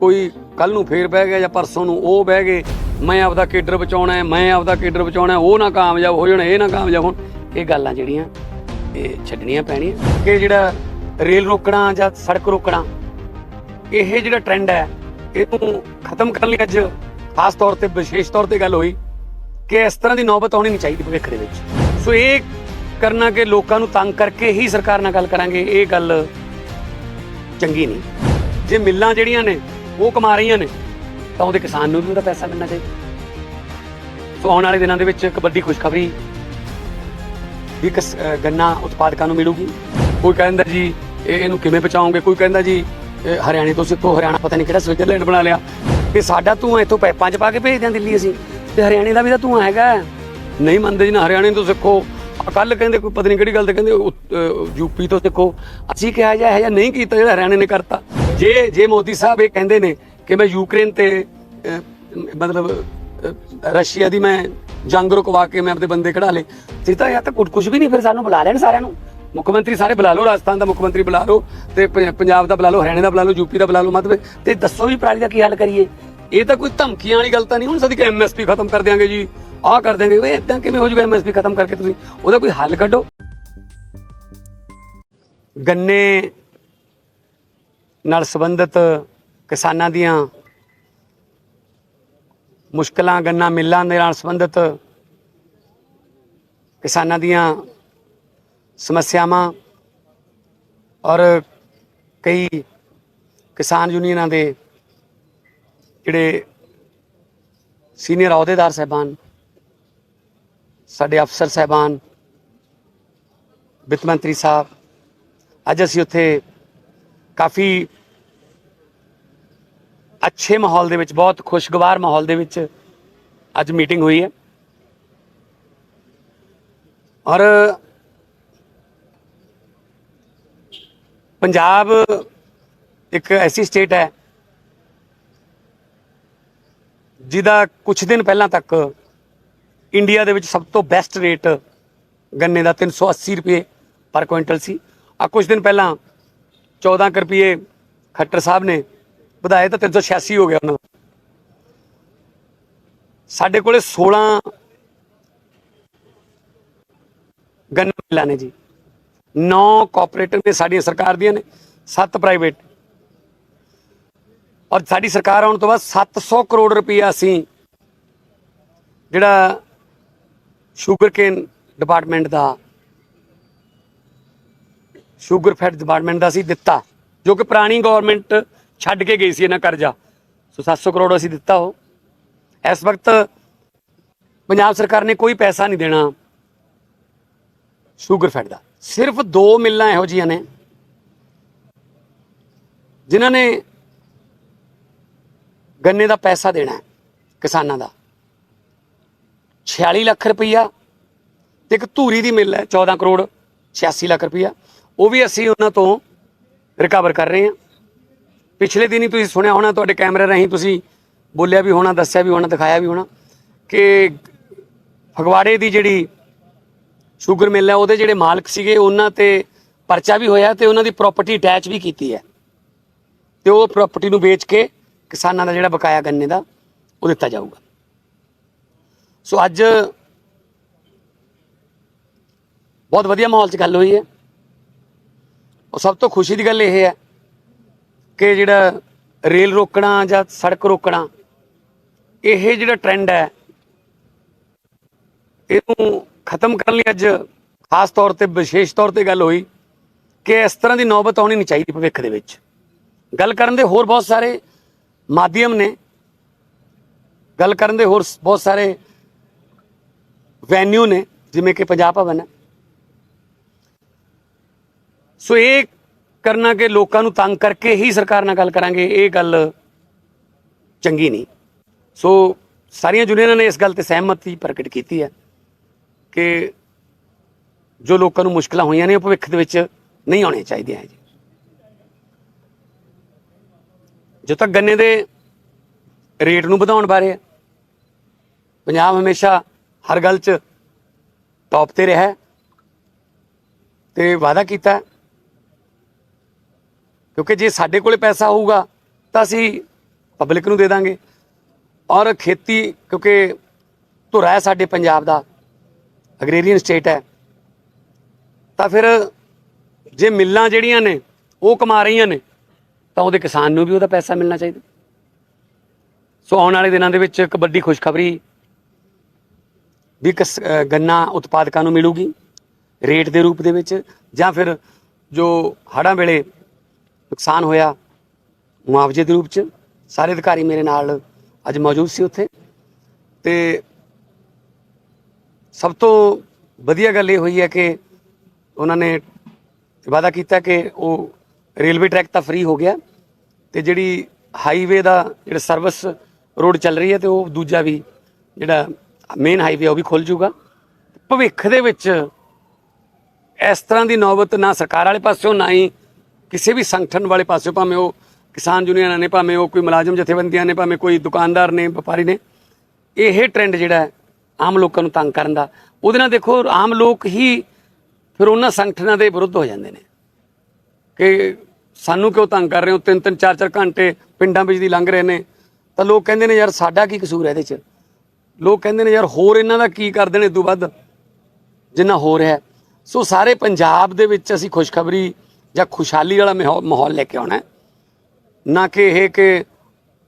ਕੋਈ ਕੱਲ ਨੂੰ ਫੇਰ ਬਹਿ ਗਿਆ ਜਾਂ ਪਰਸੋਂ ਨੂੰ ਉਹ ਬਹਿ ਗਏ ਮੈਂ ਆਪਦਾ ਕੇਡਰ ਬਚਾਉਣਾ ਹੈ ਮੈਂ ਆਪਦਾ ਕੇਡਰ ਬਚਾਉਣਾ ਹੈ, ਉਹ ਨਾ ਕਾਮਯਾਬ ਹੋ ਜਾਣ ਇਹ ਨਾ ਕਾਮਯਾਬ ਹੋਣ। ਇਹ ਗੱਲਾਂ ਜਿਹੜੀਆਂ ਇਹ ਛੱਡਣੀਆਂ ਪੈਣੀਆਂ। ਕਿ ਜਿਹੜਾ ਰੇਲ ਰੋਕਣਾ ਜਾਂ ਸੜਕ ਰੋਕਣਾ ਇਹ ਜਿਹੜਾ ਟ੍ਰੈਂਡ ਹੈ ਇਹਨੂੰ ਖਤਮ ਕਰਨ ਲਈ ਅੱਜ ਖਾਸ ਤੌਰ ਤੇ ਵਿਸ਼ੇਸ਼ ਤੌਰ ਤੇ ਗੱਲ ਹੋਈ ਕਿ ਇਸ ਤਰ੍ਹਾਂ ਦੀ ਨੌਬਤ ਆਉਣੀ ਨਹੀਂ ਚਾਹੀਦੀ ਭਵਿੱਖ ਦੇ ਵਿੱਚ। ਸੋ ਇਹ ਕਰਨਾ ਕਿ ਲੋਕਾਂ ਨੂੰ ਤੰਗ ਕਰਕੇ ਹੀ ਸਰਕਾਰ ਨਾਲ ਗੱਲ ਕਰਾਂਗੇ ਇਹ ਗੱਲ ਚੰਗੀ ਨਹੀਂ। ਜੇ ਮਿੱਲਾਂ ਜਿਹੜੀਆਂ ਨੇ ਉਹ ਕਮਾ ਰਹੀਆਂ ਨੇ, ਤਾਂ ਉਹਦੇ ਕਿਸਾਨ ਨੂੰ ਵੀ ਉਹਦਾ ਪੈਸਾ ਮਿਲਣਾ ਚਾਹੀਦਾ। ਸੋ ਆਉਣ ਵਾਲੇ ਦਿਨਾਂ ਦੇ ਵਿੱਚ ਇੱਕ ਵੱਡੀ ਖੁਸ਼ਖਬਰੀ ਵੀ ਗੰਨਾ ਉਤਪਾਦਕਾਂ ਨੂੰ ਮਿਲੂਗੀ। ਕੋਈ ਕਹਿੰਦਾ ਜੀ, ਇਹ ਇਹਨੂੰ ਕਿਵੇਂ ਬਚਾਓਗੇ ਕੋਈ ਕਹਿੰਦਾ ਜੀ ਹਰਿਆਣੇ ਤੋਂ ਸਿੱਖੋ ਹਰਿਆਣਾ, ਪਤਾ ਨਹੀਂ ਕਿਹੜਾ ਸਵਿਟਜ਼ਰਲੈਂਡ ਬਣਾ ਲਿਆ। ਤੇ ਸਾਡਾ ਧੂਆਂ ਇੱਥੋਂ ਪੈਪਾਂ 'ਚ ਪਾ ਕੇ ਭੇਜਦੇ ਹਾਂ ਦਿੱਲੀ ਅਸੀਂ। ਤੇ ਹਰਿਆਣੇ ਦਾ ਵੀ ਤਾਂ ਧੂਆਂ ਹੈਗਾ ਨਹੀਂ ਮੰਨਦੇ ਜੀ ਨਾ ਹਰਿਆਣੇ ਤੋਂ ਸਿੱਖੋ। ਕੱਲ ਕਹਿੰਦੇ ਕੋਈ ਪਤਾ ਨਹੀਂ ਕਿਹੜੀ ਗੱਲ ਤੇ ਕਹਿੰਦੇ ਯੂਪੀ ਤੋਂ ਸਿੱਖੋ। ਅਸੀਂ ਕਿਹਾ ਜਾ ਹੈ ਜਾਂ ਨਹੀਂ ਕੀਤਾ ਜਿਹੜਾ ਹਰਿਆਣੇ ਨੇ ਕਰਤਾ। ਜੇ ਜੇ ਮੋਦੀ ਸਾਹਿਬ ਇਹ ਕਹਿੰਦੇ ਨੇ ਕਿ ਮੈਂ ਯੂਕਰੇਨ ਤੇ ਮਤਲਬ ਰਸ਼ੀਆ ਦੀ ਮੈਂ ਜੰਗ ਰੁਕਵਾ ਕੇ ਮੈਂ ਆਪਣੇ ਬੰਦੇ ਕਢਾ ਲੇ ਤੇ ਤਾਂ ਯਾਰ ਤਾਂ ਕੁਝ ਵੀ ਨਹੀਂ, ਫਿਰ ਸਾਨੂੰ ਬੁਲਾ ਲੈਣ ਸਾਰਿਆਂ ਨੂੰ। ਮੁੱਖ ਮੰਤਰੀ ਸਾਰੇ ਬੁਲਾ ਲਓ, ਰਾਜਸਥਾਨ ਦਾ ਮੁੱਖ ਮੰਤਰੀ ਬੁਲਾ ਲਓ, ਤੇ ਪੰਜਾਬ ਦਾ ਬੁਲਾ ਲਓ, ਹਰਿਆਣੇ ਦਾ ਬੁਲਾ ਲਓ ਯੂਪੀ ਦਾ ਬੁਲਾ ਲਓ, ਮਤਲਬ, ਤੇ ਦੱਸੋ ਵੀ ਪ੍ਰਾਲੀ ਦਾ ਕੀ ਹੱਲ ਕਰੀਏ। ਇਹ ਤਾਂ ਕੋਈ ਧਮਕੀਆਂ ਵਾਲੀ ਗੱਲ ਤਾਂ ਨਹੀਂ, ਹੁਣ ਸਦੀ ਕਿ ਐਮਐਸਪੀ ਖਤਮ ਕਰ ਦਿਆਂਗੇ ਜੀ, ਆਹ ਕਰ ਦਿਆਂਗੇ, ਓਏ ਇਦਾਂ ਕਿਵੇਂ ਹੋ ਜਾਊਗਾ ਐਮਐਸਪੀ ਖਤਮ ਕਰਕੇ ਤੁਸੀਂ? ਉਹਦਾ ਕੋਈ ਹੱਲ ਕੱਢੋ। ਗੰਨੇ ਨਾਲ ਸੰਬੰਧਿਤ ਕਿਸਾਨਾਂ ਦੀਆਂ ਮੁਸ਼ਕਲਾਂ, ਗੰਨਾ ਮਿੱਲਾਂ ਦੇ ਨਾਲ ਸੰਬੰਧਿਤ ਕਿਸਾਨਾਂ ਦੀਆਂ ਸਮੱਸਿਆਵਾਂ ਔਰ ਕਈ ਕਿਸਾਨ ਯੂਨੀਅਨਾਂ ਦੇ ਜਿਹੜੇ ਸੀਨੀਅਰ ਅਹੁਦੇਦਾਰ ਸਹਿਬਾਨ, ਸਾਡੇ ਅਫਸਰ ਸਹਿਬਾਨ, ਵਿੱਤ ਮੰਤਰੀ ਸਾਹਿਬ, ਅੱਜ ਅਸੀਂ ਉੱਥੇ ਕਾਫੀ ਅੱਛੇ ਮਾਹੌਲ ਦੇ ਵਿੱਚ, ਬਹੁਤ ਖੁਸ਼ਗਵਾਰ ਮਾਹੌਲ ਦੇ ਵਿੱਚ ਅੱਜ ਮੀਟਿੰਗ ਹੋਈ ਹੈ। ਔਰ ਪੰਜਾਬ ਇੱਕ ਐਸੀ ਸਟੇਟ ਹੈ ਜਿਹਦਾ ਕੁਝ ਦਿਨ ਪਹਿਲਾਂ ਤੱਕ ਇੰਡੀਆ ਦੇ ਵਿੱਚ ਸਭ ਤੋਂ ਬੈਸਟ ਰੇਟ ਗੰਨੇ ਦਾ 380 ਰੁਪਏ ਪਰ ਕੁਇੰਟਲ ਸੀ। ਆ ਕੁਝ ਦਿਨ ਪਹਿਲਾਂ 14 ਕੁ ਰੁਪਏ ਖੱਟਰ ਸਾਹਿਬ ਨੇ ਵਧਾਏ ਤਾਂ 386 ਹੋ ਗਿਆ ਉਹਨਾਂ ਦਾ। ਸਾਡੇ ਕੋਲੇ 16 ਗੰਨਾ ਮਿਲਾਂ ਨੇ ਜੀ। 9 ਕੋਆਪਰੇਟਿਵ ਨੇ ਸਾਡੀਆਂ ਸਰਕਾਰ ਦੀਆਂ ਨੇ 7 ਪ੍ਰਾਈਵੇਟ ਔਰ ਸਾਡੀ ਸਰਕਾਰ ਆਉਣ ਤੋਂ ਬਾਅਦ 700 ਕਰੋੜ ਰੁਪਈਆ ਅਸੀਂ ਜਿਹੜਾ ਸ਼ੂਗਰ ਕੇਨ ਡਿਪਾਰਟਮੈਂਟ ਦਾ ਸ਼ੂਗਰ ਫੈਟ ਡਿਪਾਰਟਮੈਂਟ ਦਾ ਅਸੀਂ ਦਿੱਤਾ, ਜੋ ਕਿ ਪੁਰਾਣੀ ਗਵਰਨਮੈਂਟ ਛੱਡ ਕੇ ਗਈ ਸੀ ਇਹਨਾਂ ਕਰਜ਼ਾ। ਸੋ 700 ਕਰੋੜ ਅਸੀਂ ਦਿੱਤਾ ਉਹ। ਇਸ ਵਕਤ ਪੰਜਾਬ ਸਰਕਾਰ ਨੇ ਕੋਈ ਪੈਸਾ ਨਹੀਂ ਦੇਣਾ ਸ਼ੂਗਰ ਫੈਟ ਦਾ। ਸਿਰਫ ਦੋ ਮਿੱਲਾਂ ਇਹੋ ਜੀਆਂ ਨੇ, ਜਿਨ੍ਹਾਂ ਨੇ ਗੰਨੇ ਦਾ ਪੈਸਾ ਦੇਣਾ ਹੈ ਕਿਸਾਨਾਂ ਦਾ। 46 ਲੱਖ ਰੁਪਈਆ ਤੇ ਇੱਕ ਧੂਰੀ ਦੀ ਮਿਲ ਹੈ 14 ਕਰੋੜ 86 ਲੱਖ ਰੁਪਈਆ। ਉਹ ਵੀ ਅਸੀਂ ਉਹਨਾਂ ਤੋਂ ਰਿਕਵਰ ਕਰ ਰਹੇ ਹਾਂ। ਪਿਛਲੇ ਦਿਨੀ ਤੁਸੀਂ ਸੁਣਿਆ ਹੋਣਾ, ਤੁਹਾਡੇ ਕੈਮਰੇ ਰਾਹੀਂ ਤੁਸੀਂ ਬੋਲਿਆ ਵੀ ਹੋਣਾ, ਦੱਸਿਆ ਵੀ ਹੋਣਾ, ਦਿਖਾਇਆ ਵੀ ਹੋਣਾ ਕਿ ਫਗਵਾੜੇ ਦੀ ਜਿਹੜੀ ਸ਼ੂਗਰ ਮਿਲ ਹੈ, ਉਹਦੇ ਜਿਹੜੇ ਮਾਲਕ ਸੀਗੇ, ਉਹਨਾਂ ਤੇ ਪਰਚਾ ਵੀ ਹੋਇਆ ਤੇ ਉਹਨਾਂ ਦੀ ਪ੍ਰਾਪਰਟੀ ਅਟੈਚ ਵੀ ਕੀਤੀ ਹੈ। ਤੇ ਉਹ ਪ੍ਰਾਪਰਟੀ ਨੂੰ ਵੇਚ ਕੇ ਕਿਸਾਨਾਂ ਦਾ ਜਿਹੜਾ ਬਕਾਇਆ ਗੰਨੇ ਦਾ, ਉਹ ਦਿੱਤਾ ਜਾਊਗਾ। ਸੋ ਅੱਜ ਬਹੁਤ ਵਧੀਆ ਮਾਹੌਲ 'ਚ ਗੱਲ ਹੋਈ ਹੈ। ਉਹ ਸਭ ਤੋਂ ਖੁਸ਼ੀ ਦੀ ਗੱਲ ਇਹ ਹੈ ਕਿ ਜਿਹੜਾ ਰੇਲ ਰੋਕਣਾ ਜਾਂ ਸੜਕ ਰੋਕਣਾ, ਇਹ ਜਿਹੜਾ ਟ੍ਰੈਂਡ ਹੈ, ਇਹਨੂੰ ਖਤਮ ਕਰਨ ਲਈ ਅੱਜ ਖਾਸ ਤੌਰ ਤੇ, ਵਿਸ਼ੇਸ਼ ਤੌਰ ਤੇ ਗੱਲ ਹੋਈ ਕਿ ਇਸ ਤਰ੍ਹਾਂ ਦੀ ਨੌਬਤ ਆਉਣੀ ਨਹੀਂ ਚਾਹੀਦੀ ਭਵਿੱਖ ਦੇ ਵਿੱਚ। ਗੱਲ ਕਰਨ ਦੇ ਹੋਰ ਬਹੁਤ ਸਾਰੇ ਮਾਧਿਅਮ ਨੇ। ਗੱਲ ਕਰਨ ਦੇ ਹੋਰ ਬਹੁਤ ਸਾਰੇ ਵੈਨਿਊ ਨੇ, ਜਿਵੇਂ ਕਿ ਪੰਜਾਬ ਭਵਨ ਹੈ। ਸੋ ਇਹ ਕਰਨਾ ਕਿ ਲੋਕਾਂ ਨੂੰ ਤੰਗ ਕਰਕੇ ਹੀ ਸਰਕਾਰ ਨਾਲ ਗੱਲ ਕਰਾਂਗੇ, ਇਹ ਗੱਲ ਚੰਗੀ ਨਹੀਂ। ਸੋ ਸਾਰੀਆਂ ਯੂਨੀਅਨਾਂ ਨੇ ਇਸ ਗੱਲ ਤੇ ਸਹਿਮਤੀ ਪ੍ਰਗਟ ਕੀਤੀ ਹੈ ਕਿ ਜੋ ਲੋਕਾਂ ਨੂੰ ਮੁਸ਼ਕਲਾਂ ਹੋਈਆਂ ਨੇ, ਉਹ ਭਵਿੱਖ ਦੇ ਵਿੱਚ ਨਹੀਂ ਆਉਣੀਆਂ ਚਾਹੀਦੀਆਂ ਜੀ। ਜੋ ਤੱਕ ਗੰਨੇ ਦੇ ਰੇਟ ਨੂੰ ਵਧਾਉਣ ਬਾਰੇ ਪੰਜਾਬ ਹਮੇਸ਼ਾ ਹਰ ਗੱਲ 'ਚ ਟੌਪ ਤੇ ਰਿਹਾ ਹੈ ਤੇ ਵਾਅਦਾ ਕੀਤਾ ਕਿਉਂਕਿ ਜੇ ਸਾਡੇ ਕੋਲੇ ਪੈਸਾ ਹੋਊਗਾ, ਤਾਂ ਅਸੀਂ ਪਬਲਿਕ ਨੂੰ ਦੇ ਦਾਂਗੇ। ਔਰ ਖੇਤੀ, ਕਿਉਂਕਿ ਧੁਰਾ ਹੈ ਸਾਡੇ ਪੰਜਾਬ ਦਾ ਅਗਰੇਰੀਅਨ ਸਟੇਟ ਹੈ। ਤਾਂ ਫਿਰ ਜੇ ਮਿੱਲਾਂ ਜਿਹੜੀਆਂ ਨੇ, ਉਹ ਕਮਾ ਰਹੀਆਂ ਨੇ, ਤਾਂ ਉਹਦੇ ਕਿਸਾਨ ਨੂੰ ਵੀ ਉਹਦਾ ਪੈਸਾ ਮਿਲਣਾ ਚਾਹੀਦਾ। ਸੋ ਆਉਣ ਵਾਲੇ ਦਿਨਾਂ ਦੇ ਵਿੱਚ ਇੱਕ ਵੱਡੀ ਖੁਸ਼ਖਬਰੀ ਵੀ ਕਿਸ- ਗੰਨਾ ਉਤਪਾਦਕਾਂ ਨੂੰ ਮਿਲੂਗੀ, ਰੇਟ ਦੇ ਰੂਪ ਦੇ ਵਿੱਚ, ਜਾਂ ਫਿਰ ਜੋ ਹੜ੍ਹਾਂ ਵੇਲੇ ਨੁਕਸਾਨ ਹੋਇਆ। ਮੁਆਵਜ਼ੇ ਦੇ ਰੂਪ 'ਚ ਸਾਰੇ ਅਧਿਕਾਰੀ ਮੇਰੇ ਨਾਲ ਅੱਜ ਮੌਜੂਦ ਸੀ ਉੱਥੇ। ਤੇ ਸਭ ਤੋਂ ਵਧੀਆ ਗੱਲ ਇਹ ਹੋਈ ਹੈ ਕਿ ਉਹਨਾਂ ਨੇ ਵਾਅਦਾ ਕੀਤਾ ਕਿ ਉਹ ਰੇਲਵੇ ਟਰੈਕ ਤਾਂ ਫ੍ਰੀ ਹੋ ਗਿਆ ਤੇ ਜਿਹੜੀ ਹਾਈਵੇ ਦਾ ਜਿਹੜਾ ਸਰਵਿਸ ਰੋਡ ਚੱਲ ਰਹੀ ਹੈ ਤੇ ਉਹ ਦੂਜਾ ਵੀ ਜਿਹੜਾ ਮੇਨ ਹਾਈਵੇ ਉਹ ਵੀ ਖੁੱਲ ਜਾਊਗਾ। ਭਵਿੱਖ ਦੇ ਵਿੱਚ ਇਸ ਤਰ੍ਹਾਂ ਦੀ ਨੌਬਤ ਨਾ ਸਰਕਾਰ ਵਾਲੇ ਪਾਸਿਓਂ, ਨਾ ਹੀ ਕਿਸੇ ਵੀ ਸੰਗਠਨ ਵਾਲੇ ਪਾਸਿਓਂ ਭਾਵੇਂ ਉਹ ਕਿਸਾਨ ਯੂਨੀਅਨਾਂ ਨੇ, ਭਾਵੇਂ ਉਹ ਕੋਈ ਮੁਲਾਜ਼ਮ ਜਥੇਬੰਦੀਆਂ ਨੇ, ਭਾਵੇਂ ਕੋਈ ਦੁਕਾਨਦਾਰ ਨੇ, ਵਪਾਰੀ ਨੇ, ਇਹ ਟ੍ਰੈਂਡ ਜਿਹੜਾ ਆਮ ਲੋਕਾਂ ਨੂੰ ਤੰਗ ਕਰਨ ਦਾ। ਉਹਦੇ ਨਾਲ ਦੇਖੋ, ਆਮ ਲੋਕ ਹੀ ਫਿਰ ਉਹਨਾਂ ਸੰਗਠਨਾਂ ਦੇ ਵਿਰੁੱਧ ਹੋ ਜਾਂਦੇ ਨੇ। ਕਿ ਸਾਨੂੰ ਕਿਉਂ ਤੰਗ ਕਰ ਰਹੇ ਹੋ? ਤਿੰਨ ਤਿੰਨ ਚਾਰ ਚਾਰ ਘੰਟੇ ਪਿੰਡਾਂ ਵਿੱਚ ਦੀ ਲੰਘ ਰਹੇ ਨੇ। ਤਾਂ ਲੋਕ ਕਹਿੰਦੇ ਨੇ, ਯਾਰ ਸਾਡਾ ਕੀ ਕਸੂਰ ਹੈ ਇਹਦੇ 'ਚ? ਲੋਕ ਕਹਿੰਦੇ ਨੇ, ਯਾਰ ਹੋਰ ਇਹਨਾਂ ਦਾ ਕੀ ਕਰਦੇ ਨੇ? ਇਦੋਂ ਵੱਧ ਜਿੰਨਾ ਹੋ ਰਿਹਾ ਸੋ ਸਾਰੇ ਪੰਜਾਬ ਦੇ ਵਿੱਚ ਅਸੀਂ ਖੁਸ਼ਖਬਰੀ ਜਾਂ ਖੁਸ਼ਹਾਲੀ ਵਾਲਾ ਮਾਹੌ- ਮਾਹੌਲ ਲੈ ਕੇ ਆਉਣਾ ਨਾ ਕਿ ਇਹ ਕਿ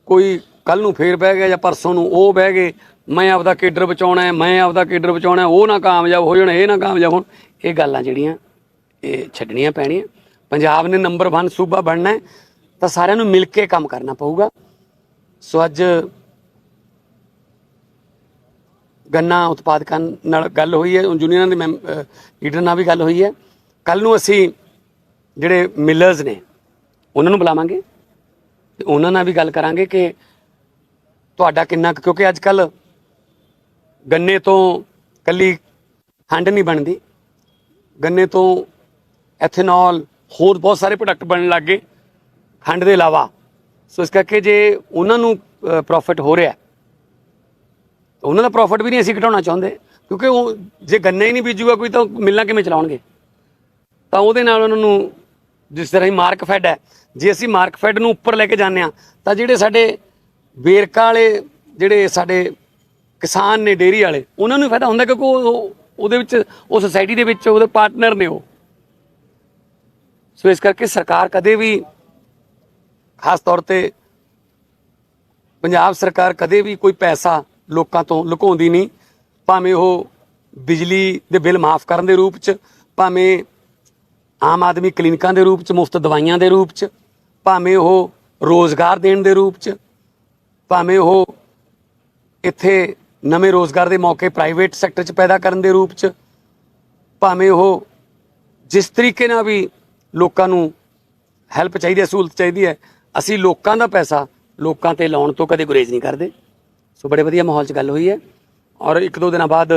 ਕੋਈ ਕੱਲ ਨੂੰ ਫੇਰ ਬਹਿ ਗਿਆ ਜਾਂ ਪਰਸੋਂ ਨੂੰ ਉਹ ਬਹਿ ਗਏ, ਮੈਂ ਆਪਦਾ ਕੇਡਰ ਬਚਾਉਣਾ ਹੈ, ਮੈਂ ਆਪਦਾ ਕੇਡਰ ਬਚਾਉਣਾ ਉਹ ਨਾ ਕਾਮਯਾਬ ਹੋ ਜਾਣ, ਇਹ ਨਾ ਕਾਮਯਾਬ ਹੋਣ, ਇਹ ਗੱਲਾਂ ਜਿਹੜੀਆਂ ਇਹ ਛੱਡਣੀਆਂ ਪੈਣੀਆਂ। ਪੰਜਾਬ ਨੇ ਨੰਬਰ 1 ਸੂਬਾ ਬਣਨਾ ਤਾਂ ਸਾਰਿਆਂ ਨੂੰ ਮਿਲ ਕੇ ਕੰਮ ਕਰਨਾ ਪਊਗਾ। ਸੋ ਅੱਜ ਗੰਨਾ ਉਤਪਾਦਕਾਂ ਨਾਲ ਗੱਲ ਹੋਈ ਹੈ ਯੂਨੀਅਨਾਂ ਦੇ ਮੈਂਬ- ਲੀਡਰ ਨਾਲ ਵੀ ਗੱਲ ਹੋਈ ਹੈ। ਕੱਲ ਨੂੰ ਅਸੀਂ ਜਿਹੜੇ ਮਿਲਰਸ ਨੇ, ਉਹਨਾਂ ਨੂੰ ਬੁਲਾਵਾਂਗੇ ਤੇ ਉਹਨਾਂ ਨਾਲ ਵੀ ਗੱਲ ਕਰਾਂਗੇ ਕਿ ਤੁਹਾਡਾ ਕਿੰਨਾ ਕੁ- ਕਿਉਂਕਿ ਅੱਜ ਕੱਲ ਗੰਨੇ ਤੋਂ ਕੱਲੀ ਖੰਡ ਨਹੀਂ ਬਣਦੀ। ਗੰਨੇ ਤੋਂ ਐਥੇਨੋਲ ਹੋਰ ਬਹੁਤ ਸਾਰੇ ਪ੍ਰੋਡਕਟ ਬਣਨ ਲੱਗ ਗਏ ਖੰਡ ਦੇ ਇਲਾਵਾ। ਸੋ ਇਸ ਕਰਕੇ ਜੇ ਉਹਨਾਂ ਨੂੰ ਪ੍ਰੋਫਿਟ ਹੋ ਰਿਹਾ ਉਹਨਾਂ ਦਾ ਪ੍ਰੋਫਿਟ ਵੀ ਨਹੀਂ ਅਸੀਂ ਘਟਾਉਣਾ ਚਾਹੁੰਦੇ, ਕਿਉਂਕਿ ਉਹ ਜੇ ਗੰਨਾ ਹੀ ਨਹੀਂ ਬੀਜੂਗਾ ਕੋਈ, ਤਾਂ ਮਿੱਲਾਂ ਕਿਵੇਂ ਚਲਾਉਣਗੇ? ਤਾਂ ਉਹਦੇ ਨਾਲ ਉਹਨਾਂ ਨੂੰ ਜਿਸ ਤਰ੍ਹਾਂ ਹੀ ਮਾਰਕ ਫੈਡ ਹੈ, ਜੇ ਅਸੀਂ ਮਾਰਕ ਫੈਡ ਨੂੰ ਉੱਪਰ ਲੈ ਕੇ ਜਾਂਦੇ ਆ ਤਾਂ ਜਿਹੜੇ ਸਾਡੇ ਵੇਰਕਾ ਵਾਲੇ, ਜਿਹੜੇ ਸਾਡੇ ਕਿਸਾਨ ਨੇ ਡੇਰੀ ਵਾਲੇ, ਉਹਨਾਂ ਨੂੰ ਫਾਇਦਾ ਹੁੰਦਾ ਕਿਉਂਕਿ ਉਹ ਉਹ- ਉਹਦੇ ਵਿੱਚ, ਉਹ ਸੁਸਾਇਟੀ ਦੇ ਵਿੱਚ ਉਹਦੇ ਪਾਰਟਨਰ ਨੇ ਉਹ। ਸੋ ਇਸ ਕਰਕੇ ਸਰਕਾਰ ਕਦੇ ਵੀ, ਖਾਸ ਤੌਰ ਤੇ ਪੰਜਾਬ ਸਰਕਾਰ ਕਦੇ ਵੀ ਕੋਈ ਪੈਸਾ ਲੋਕਾਂ ਤੋਂ ਲੁਕਾਉਂਦੀ ਨਹੀਂ, ਭਾਵੇਂ ਉਹ ਬਿਜਲੀ ਦੇ ਬਿੱਲ ਮਾਫ ਕਰਨ ਦੇ ਰੂਪ 'ਚ, ਭਾਵੇਂ ਆਮ ਆਦਮੀ ਕਲੀਨਿਕਾਂ ਦੇ ਰੂਪ 'ਚ, ਮੁਫਤ ਦਵਾਈਆਂ ਦੇ ਰੂਪ 'ਚ, ਭਾਵੇਂ ਉਹ ਰੋਜ਼ਗਾਰ ਦੇਣ ਦੇ ਰੂਪ 'ਚ, ਭਾਵੇਂ ਉਹ ਇੱਥੇ ਨਵੇਂ ਰੋਜ਼ਗਾਰ ਦੇ ਮੌਕੇ ਪ੍ਰਾਈਵੇਟ ਸੈਕਟਰ 'ਚ ਪੈਦਾ ਕਰਨ ਦੇ ਰੂਪ 'ਚ, ਭਾਵੇਂ ਉਹ ਜਿਸ ਤਰੀਕੇ ਨਾਲ ਵੀ ਲੋਕਾਂ ਨੂੰ ਹੈਲਪ ਚਾਹੀਦੀ ਹੈ, ਸਹੂਲਤ ਚਾਹੀਦੀ ਹੈ, ਅਸੀਂ ਲੋਕਾਂ ਦਾ ਪੈਸਾ ਲੋਕਾਂ ਤੇ ਲਾਉਣ ਤੋਂ ਕਦੇ ਗੁਰੇਜ਼ ਨਹੀਂ ਕਰਦੇ। ਸੋ ਬੜੇ ਵਧੀਆ ਮਾਹੌਲ 'ਚ ਗੱਲ ਹੋਈ ਹੈ ਔਰ ਇੱਕ ਦੋ ਦਿਨਾਂ ਬਾਅਦ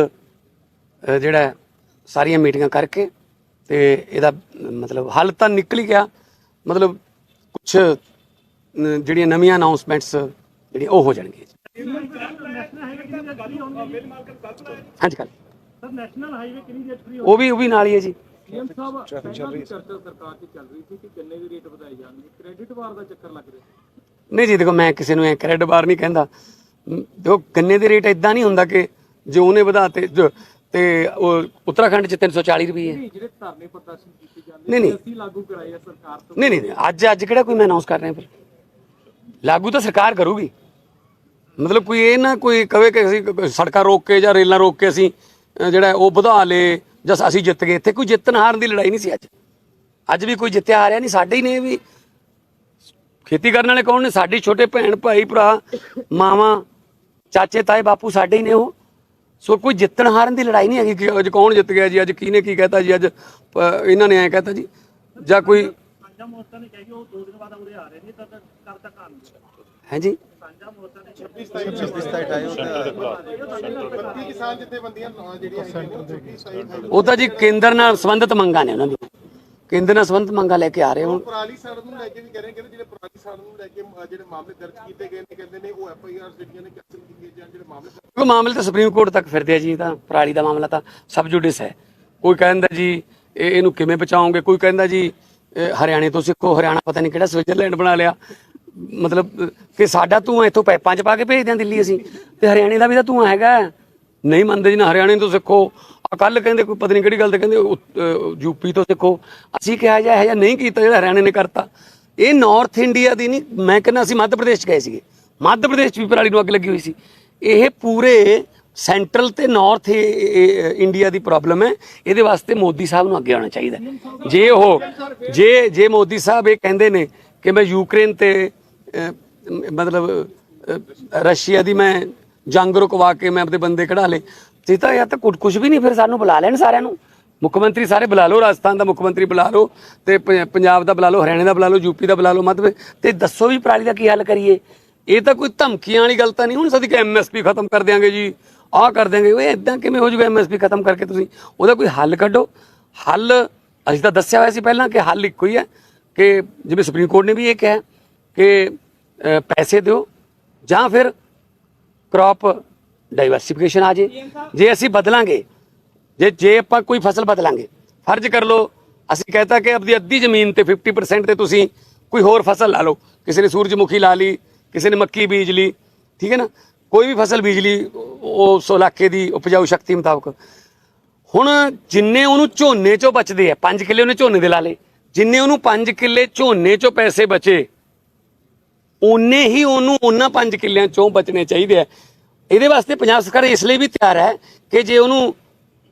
ਜਿਹੜਾ ਸਾਰੀਆਂ ਮੀਟਿੰਗਾਂ ਕਰਕੇ ਤੇ ਇਹਦਾ ਮਤਲਬ ਹੱਲ ਤਾਂ ਨਿਕਲ ਹੀ ਗਿਆ। ਮਤਲਬ ਕੁਝ ਜਿਹੜੀਆਂ ਨਵੀਆਂ ਅਨਾਉਂਸਮੈਂਟਸ ਜਿਹੜੀਆਂ ਉਹ ਹੋ ਜਾਣਗੀਆਂ ਹਾਂਜੀ ਕੱਲ ਸਰ ਨੈਸ਼ਨਲ ਹਾਈਵੇ ਕਿੰਨੀ ਦੇਰ ਫ੍ਰੀ ਉਹ ਵੀ ਉਹ ਵੀ ਨਾਲ ਹੀ ਹੈ ਜੀ। ਸੀਐਮ ਸਾਹਿਬ ਪਹਿਲਾਂ ਵੀ ਚਰਚਾ ਸਰਕਾਰ 'ਚ ਚੱਲ ਰਹੀ ਸੀ ਕਿ ਗੰਨੇ ਦੇ ਰੇਟ ਵਧਾਏ ਜਾਣਗੇ? ਕ੍ਰੈਡਿਟ ਵਾਰ ਦਾ ਚੱਕਰ ਲੱਗ ਰਿਹਾ। ਨਹੀਂ ਜੀ ਦੇਖੋ ਮੈਂ ਕਿਸੇ ਨੂੰ ਐ ਕ੍ਰੈਡਿਟ ਬਾਰ ਨਹੀਂ ਕਹਿੰਦਾ। ਦੇਖੋ ਗੰਨੇ ਦੇ ਰੇਟ ਇਦਾਂ ਨਹੀਂ ਹੁੰਦਾ ਕਿ ਜੋ ਉਹਨੇ ਵਧਾਤੇ ਜੋ- ਤੇ ਉਹ ਉੱਤਰਾਖੰਡ ਚ 340 ਰੁਪਏ ਹੈ। ਨਹੀਂ ਜਿਹੜੇ ਧਰਨੇ ਪ੍ਰਦਰਸ਼ਨ ਕੀਤੇ ਜਾਂਦੇ ਨਹੀਂ, ਨਹੀਂ। ਅਸੀਂ ਲਾਗੂ ਕਰਾਏ ਆ ਸਰਕਾਰ ਤੋਂ। ਨਹੀਂ ਨਹੀਂ ਨਹੀਂ, ਅੱਜ ਅੱਜ ਕਿਹੜਾ ਕੋਈ ਮੈਂ ਅਨਾਉਂਸ ਕਰ ਰਿਹਾ ਫਿਰ? ਲਾਗੂ ਤਾਂ ਸਰਕਾਰ ਕਰੂਗੀ। ਮਤਲਬ ਕੋਈ ਇਹ ਨਾ ਕੋਈ ਕਵੇ ਕਿ ਅਸੀਂ ਕ- ਸੜਕਾਂ ਰੋਕ ਕੇ ਜਾਂ ਰੇਲਾਂ ਰੋਕ ਕੇ ਅਸੀਂ ਅ, ਜਿਹੜਾ ਹੈ ਉਹ ਵਧਾ ਲੇ ਜਾਂ ਅਸੀਂ ਜਿੱਤ ਗਏ। ਇੱਥੇ ਕੋਈ ਜਿੱਤਣ ਹਾਰਨ ਦੀ ਲੜਾਈ ਨਹੀਂ ਸੀ ਅੱਜ। ਅੱਜ ਵੀ ਕੋਈ ਜਿੱਤਿਆ ਹਾਰਿਆ ਨਹੀਂ ਸਾਡੇ ਹੀ ਨੇ ਵੀ। ਖੇਤੀ ਕਰਨ ਵਾਲੇ ਕੌਣ ਨੇ? ਸਾਡੀ ਛੋਟੇ ਭੈਣ ਭਾਈ ਭਰਾ ਮਾਵਾਂ ਚਾਚੇ ਤਾਏ ਬਾਪੂ ਸਾਡੇ ਹੀ ਨੇ ਉਹ। ਸੋ ਕੋਈ ਜਿੱਤਣ ਹਾਰਨ ਦੀ ਲੜਾਈ ਨਹੀਂ ਹੈਗੀ ਕਿ ਅੱਜ ਕੌਣ ਜਿੱਤ ਗਿਆ ਜੀ ਅੱਜ ਕਿਹਨੇ ਕੀ ਕਹਿਤਾ ਜੀ ਅੱਜ ਇਹਨਾਂ ਨੇ ਐ ਕਹਿਤਾ ਜੀ। ਜਾਂ ਕੋਈ ਸਾਂਝਾ ਮੋਰਚਾ ਨੇ ਕਿਹਾ ਉਹ ਦੋ ਦਿਨ ਬਾਅਦ ਉਰੇ ਆ ਰਹੇ ਨੇ ਤਾਂ ਕਰ ਤੱਕ ਆਣਗੇ ਹੈ ਜੀ? ਸਾਂਝਾ ਮੋਰਚਾ ਨੇ 26 ਕਿਸਾਨ ਜਥੇਬੰਦੀਆਂ ਅਹ, ਜਿਹੜੀਆਂ ਹੈਗੀਆਂ ਨੇ, 26 27 ਉਹ ਤਾਂ ਜੀ ਕੇਂਦਰ ਨਾਲ ਸੰਬੰਧਿਤ ਮੰਗਾਂ ਨੇ ਉਹਨਾਂ ਦੀ। ਕੇਂਦਰ ਨਾਲ ਸੰਬੰਧਿਤ ਮੰਗਾਂ ਲੈ ਕੇ ਆ ਰਹੇ ਹੁਣ। ਪਰਾਲੀ ਸਾੜ ਨੂੰ ਲੈ ਕੇ ਵੀ ਕਹਿ ਰਹੇ ਕਿ ਜਿਹੜੇ ਪਰਾਲੀ ਸਾੜ ਨੂੰ ਲੈ ਕੇ ਜਿਹੜੇ ਮਾਮਲੇ ਦਰਜ ਕੀਤੇ ਗਏ ਨੇ ਕਹਿੰਦੇ ਨੇ ਉਹ ਐਫ ਆਈ ਆਰ ਜਿਹੜੀਆਂ ਨੇ ਕੈਂਸਲ ਕੀਤੀਆਂ ਜਾਣ ਜਿਹੜੇ ਮਾਮਲੇ ਉਹ ਮਾਮਲੇ ਤਾਂ ਸੁਪਰੀਮ ਕੋਰਟ ਤੱਕ ਫਿਰਦੇ ਆ ਜੀ ਤਾਂ ਪਰਾਲੀ ਦਾ ਮਾਮਲਾ ਤਾਂ ਸਬ ਜੁਡਿਸ ਹੈ। ਕੋਈ ਕਹਿੰਦਾ ਜੀ ਇਹ ਇਹਨੂੰ ਕਿਵੇਂ ਬਚਾਓਗੇ? ਕੋਈ ਕਹਿੰਦਾ ਜੀ ਹਰਿਆਣੇ ਤੋਂ ਸਿੱਖੋ ਹਰਿਆਣਾ ਪਤਾ ਨਹੀਂ ਕਿਹੜਾ ਸਵਿਟਜ਼ਰਲੈਂਡ ਬਣਾ ਲਿਆ। ਮਤਲਬ ਕਿ ਸਾਡਾ ਧੂਆਂ ਇੱਥੋਂ ਪਾਈਪਾਂ 'ਚ ਪਾ ਕੇ ਭੇਜਦੇ ਹਾਂ ਦਿੱਲੀ ਅਸੀਂ ਤੇ ਹਰਿਆਣੇ ਦਾ ਵੀ ਤਾਂ ਧੂਆਂ ਹੈਗਾ। ਨਹੀਂ ਮੰਨਦੇ ਜੀ ਨਾ ਹਰਿਆਣੇ ਤੋਂ ਸਿੱਖੋ। ਆ ਕੱਲ ਕਹਿੰਦੇ ਕੋਈ ਪਤਾ ਨਹੀਂ ਕਿਹੜੀ ਗੱਲ ਤੇ ਕਹਿੰਦੇ ਉਤ- ਅਹ ਯੂਪੀ ਤੋਂ ਸਿੱਖੋ। ਅਸੀਂ ਕਿਹਾ ਜਾ ਇਹ ਨਹੀਂ ਕੀਤਾ ਜਿਹੜਾ ਹਰਿਆਣੇ ਨੇ ਕਰਤਾ। ਇਹ ਨਾਰਥ ਇੰਡੀਆ ਦੀ ਨਹੀਂ, ਮੈਂ ਕਹਿੰਦਾ ਅਸੀਂ ਮੱਧ ਪ੍ਰਦੇਸ਼ 'ਚ ਗਏ ਸੀਗੇ। ਮੱਧ ਪ੍ਰਦੇਸ਼ 'ਚ ਵੀ ਪਰਾਲੀ ਨੂੰ ਅੱਗ ਲੱਗੀ ਹੋਈ ਸੀ। ਇਹ ਪੂਰੇ ਸੈਂਟਰਲ ਤੇ ਨਾਰਥ ਇੰਡੀਆ ਦੀ ਪ੍ਰੋਬਲਮ ਹੈ। ਇਹਦੇ ਵਾਸਤੇ ਮੋਦੀ ਸਾਹਿਬ ਨੂੰ ਅੱਗੇ ਆਉਣਾ ਚਾਹੀਦਾ ਜੇ ਉਹ, ਜੇ ਜੇ ਮੋਦੀ ਸਾਹਿਬ ਇਹ ਕਹਿੰਦੇ ਨੇ ਕਿ ਮੈਂ ਯੂਕਰੇਨ ਤੇ ਮਤਲਬ ਰਸ਼ੀਆ ਦੀ ਮੈਂ ਜੰਗ ਰੁਕਵਾ ਕੇ ਮੈਂ ਆਪਣੇ ਬੰਦੇ ਕਢਾ ਲੇ ਤੇ ਤਾਂ ਜਾਂ ਤਾਂ ਕੁਝ ਕੁਝ ਵੀ ਨਹੀਂ, ਫਿਰ ਸਾਨੂੰ ਬੁਲਾ ਲੈਣ ਸਾਰਿਆਂ ਨੂੰ। ਮੁੱਖ ਮੰਤਰੀ ਸਾਰੇ ਬੁਲਾ ਲਓ, ਰਾਜਸਥਾਨ ਦਾ ਮੁੱਖ ਮੰਤਰੀ ਬੁਲਾ ਲਓ ਤੇ ਪੰਜਾਬ ਦਾ ਬੁਲਾ ਲਓ, ਹਰਿਆਣੇ ਦਾ ਬੁਲਾ ਲਓ ਯੂਪੀ ਦਾ ਬੁਲਾ ਲਓ ਮਤਲਬ ਤੇ ਦੱਸੋ ਵੀ ਪਰਾਲੀ ਦਾ ਕੀ ਹੱਲ ਕਰੀਏ। ਇਹ ਤਾਂ ਕੋਈ ਧਮਕੀਆਂ ਵਾਲੀ ਗੱਲ ਤਾਂ ਨਹੀਂ, ਹੁਣ ਸਦੀ ਕਿ ਐਮਐਸਪੀ ਖਤਮ ਕਰ ਦਿਆਂਗੇ ਜੀ, ਆਹ ਕਰ ਦਿਆਂਗੇ। ਓਏ ਇਦਾਂ ਕਿਵੇਂ ਹੋ ਜੂਗਾ ਐਮਐਸਪੀ ਖਤਮ ਕਰਕੇ ਤੁਸੀਂ? ਉਹਦਾ ਕੋਈ ਹੱਲ ਕੱਢੋ। ਹੱਲ, ਅਸੀਂ ਤਾਂ ਦੱਸਿਆ ਹੋਇਆ ਸੀ ਪਹਿਲਾਂ ਕਿ ਹੱਲ ਇੱਕੋ ਹੀ ਹੈ ਕਿ ਜਿਵੇਂ ਸੁਪਰੀਮ ਕੋਰਟ ਨੇ ਵੀ ਇਹ ਕਿਹਾ ਕਿ ਪੈਸੇ ਦਿਓ ਜਾਂ ਫਿਰ ਕ੍ਰੌਪ ਡਾਈਵਰਸਿਫਿਕੇਸ਼ਨ ਆ ਜੇ। ਜੇ ਅਸੀਂ ਬਦਲਾਂਗੇ, ਜੇ ਜੇ ਆਪਾਂ ਕੋਈ ਫਸਲ ਬਦਲਾਂਗੇ, ਫਰਜ਼ ਕਰ ਲਓ, ਅਸੀਂ ਕਹਤਾ ਕਿ ਆਪਦੀ ਅੱਧੀ ਜ਼ਮੀਨ ਤੇ 50% ਤੇ ਤੁਸੀਂ ਕੋਈ ਹੋਰ ਫਸਲ ਲਾ ਲਓ। ਕਿਸੇ ਨੇ ਸੂਰਜਮੁਖੀ ਲਾ ਲਈ, ਕਿਸੇ ਨੇ ਮੱਕੀ ਬੀਜ ਲਈ, ਠੀਕ ਹੈ ਨਾ? ਕੋਈ ਵੀ ਫਸਲ ਬੀਜ ਲਈ ਉਸ ਇਲਾਕੇ ਦੀ ਉਪਜਾਊ ਸ਼ਕਤੀ ਮੁਤਾਬਕ। ਹੁਣ ਜਿੰਨੇ ਉਹਨੂੰ ਝੋਨੇ ਚੋਂ ਬਚਦੇ ਆ 5 ਕਿੱਲੇ ਉਹਨੇ ਝੋਨੇ ਦੇ ਲਾ ਲਏ। ਜਿੰਨੇ ਉਹਨੂੰ 5 ਕਿੱਲੇ ਝੋਨੇ ਚੋਂ ਪੈਸੇ ਬਚੇ ਉਨੇ ਹੀ ਉਹਨੂੰ ਉਹਨਾਂ 5 ਕਿੱਲਿਆਂ ਚੋਂ ਬਚਣੇ ਚਾਹੀਦੇ ਆ। ਇਹਦੇ ਵਾਸਤੇ ਪੰਜਾਬ ਸਰਕਾਰ ਇਸ ਲਈ ਵੀ ਤਿਆਰ ਹੈ ਕਿ ਜੇ ਉਹਨੂੰ